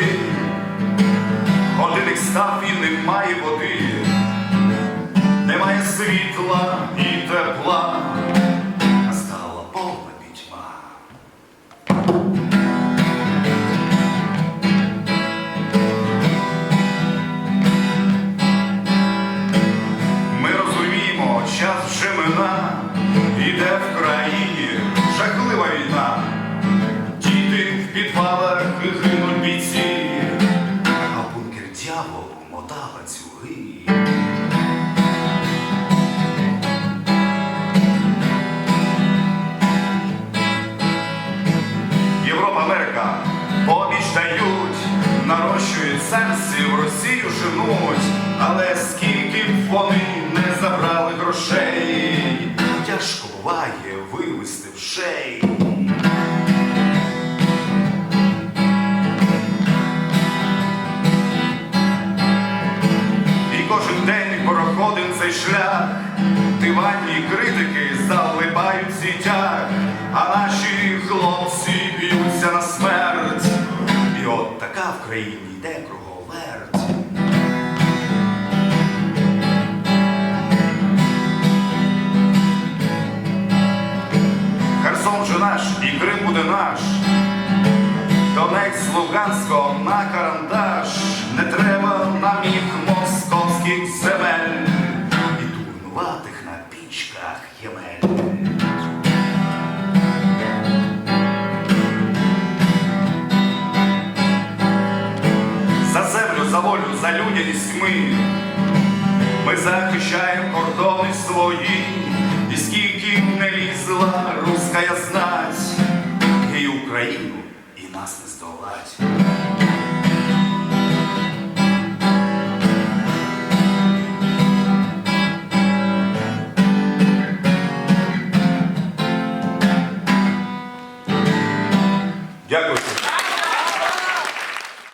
другий, годинник став і немає води, немає світла і тепла, настала повна пітьма. Ми розуміємо, час вже мина, іде в країні жахлива війна. Нарощують сенси, в Росію женуть, але скільки б вони не забрали грошей, тяжко буває вивести в шей. І кожен день проходим цей шлях, диванні критики залибають така в країні йде круговерть. Херсон же наш, і Крим буде наш. Донець Луганського на людяність ми. Ми захищаємо кордони свої, і скільки не лізла руська знать, і Україну, і нас не здолать. Дякую.